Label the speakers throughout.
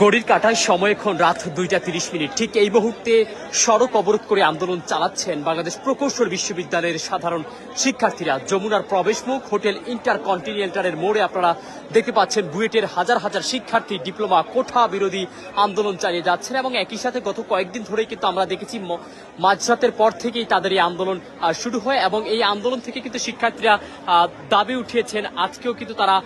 Speaker 1: গড়ির কাটায় সময় এখন রাত দুইটা তিরিশ মিনিট। ঠিক এই মুহূর্তে সড়ক অবরোধ করে আন্দোলন চালাচ্ছেন বাংলাদেশ প্রকৌশল বিশ্ববিদ্যালয়ের সাধারণ শিক্ষার্থীরা। যমুনার প্রবেশমুখ হোটেল ইন্টার কন্টিনেন্টারের মোড়ে আপনারা দেখতে পাচ্ছেন বুয়েটের হাজার হাজার শিক্ষার্থী ডিপ্লোমা কোঠা বিরোধী আন্দোলন চালিয়ে যাচ্ছেন এবং একই সাথে গত কয়েকদিন ধরেই কিন্তু আমরা দেখেছি মাঝরাতের পর থেকেই তাদের এই আন্দোলন শুরু হয় এবং এই আন্দোলন থেকে কিন্তু শিক্ষার্থীরা দাবি উঠিয়েছেন। আজকেও কিন্তু তারা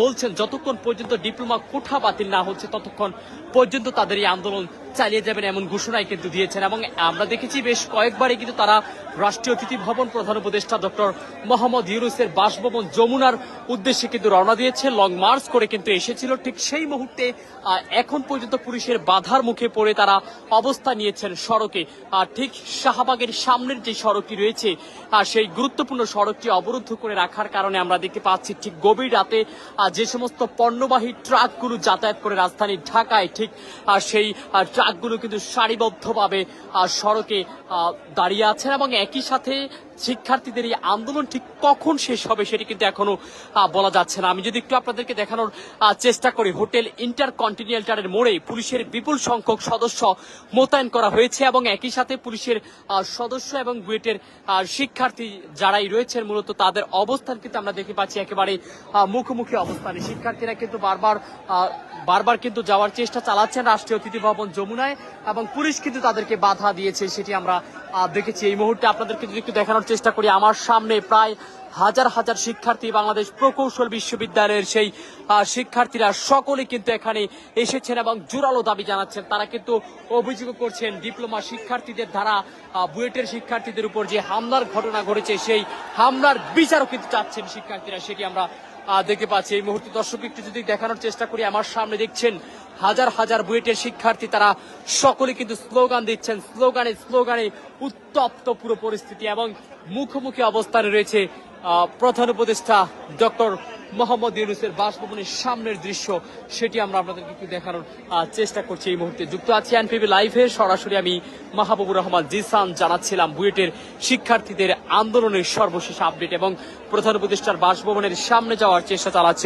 Speaker 1: বলছেন, যতক্ষণ পর্যন্ত ডিপ্লোমা কোঠা বাতিল না হচ্ছে, ততক্ষণ পর্যন্ত তাদের এই আন্দোলন চালিয়ে যাবেন এমন ঘোষণাই কিন্তু দিয়েছেন। এবং আমরা দেখেছি বেশ কয়েকবারই কিন্তু তারা রাষ্ট্রীয় অতিথি ভবন প্রধান উপদেষ্টা ডক্টর মোহাম্মদ ইউনুসের বাসভবন যমুনার উদ্দেশ্যে কিন্তু রওনা দিয়েছে। লং মার্চ করে কিন্তু এসেছিল। ঠিক সেই মুহূর্তে এখন পর্যন্ত পুলিশের বাধার মুখে পড়ে তারা অবস্থা নিয়েছেন সড়কে। আর ঠিক শাহবাগের সামনের যে সড়কটি রয়েছে আহ, সেই গুরুত্বপূর্ণ সড়কটি অবরুদ্ধ করে রাখার কারণে আমরা দেখতে পাচ্ছি ঠিক গভীর রাতে যে সমস্ত পণ্যবাহী ট্রাকগুলো যাতায়াত করে রাজধানী ঢাকায় ঠিক সেই ট্রাকগুলো কিন্তু সারিবদ্ধভাবে সড়কে দাঁড়িয়ে আছেন এবং একই সাথে শিক্ষার্থীদের এই আন্দোলন ঠিক কখন শেষ হবে সেটি কিন্তু এখনও বলা যাচ্ছে না। আমি যদি একটু আপনাদেরকে দেখানোর চেষ্টা করি, হোটেল ইন্টার কন্টিনেন্টারের মোড়ে পুলিশের বিপুল সংখ্যক সদস্য মোতায়েন করা হয়েছে এবং একই সাথে পুলিশের সদস্য এবং বুয়েটের শিক্ষার্থী যারাই রয়েছেন মূলত তাদের অবস্থান কিন্তু আমরা দেখতে পাচ্ছি একেবারে মুখোমুখি অবস্থানে। শিক্ষার্থীরা কিন্তু বারবার বারবার কিন্তু যাওয়ার চেষ্টা চালাচ্ছেন রাষ্ট্রীয় অতিথি ভবন যমুনায় এবং পুলিশ কিন্তু তাদেরকে বাধা দিয়েছে, সেটি আমরা দেখেছি। এই মুহূর্তে আপনাদেরকে যদি একটু দেখানোর চেষ্টা করি আমার সামনে প্রায় হাজার হাজার শিক্ষার্থী বাংলাদেশ প্রকৌশল বিশ্ববিদ্যালয়ের সেই শিক্ষার্থীরা সকলে কিন্তু এখানে এসেছেন এবং জোরালো দাবি জানাচ্ছেন। তারা কিন্তু অভিযোগ করছেন ডিপ্লোমা শিক্ষার্থীদের দ্বারা বুয়েটের শিক্ষার্থীদের উপর যে হামলার ঘটনা ঘটেছে, সেই হামলার বিচারও কিন্তু চাচ্ছেন শিক্ষার্থীরা, সেটি আমরা দেখতে পাচ্ছি। এই মুহূর্তে দর্শক একটু যদি দেখানোর চেষ্টা করি, আমার সামনে দেখছেন হাজার হাজার বুয়েটের শিক্ষার্থী, তারা সকলে কিন্তু স্লোগান দিচ্ছেন। স্লোগানে স্লোগানে উত্তপ্ত পুরো পরিস্থিতি এবং মুখোমুখি অবস্থানে রয়েছে প্রধান উপদেষ্টা ডক্টর মোহাম্মদ ইউনুসের বাসভবনের সামনের দৃশ্য। সেটি আমরা আপনাদেরকে একটু দেখানোর চেষ্টা করছি এই মুহূর্তে। যুক্ত আছি এনপিবি লাইভে। সরাসরি আমি মাহবুবুর রহমান জিসান জানাচ্ছিলাম বুয়েটের শিক্ষার্থীদের আন্দোলনের সর্বশেষ আপডেট এবং প্রধান উপদেষ্টার বাসভবনের সামনে যাওয়ার চেষ্টা চালাচ্ছে।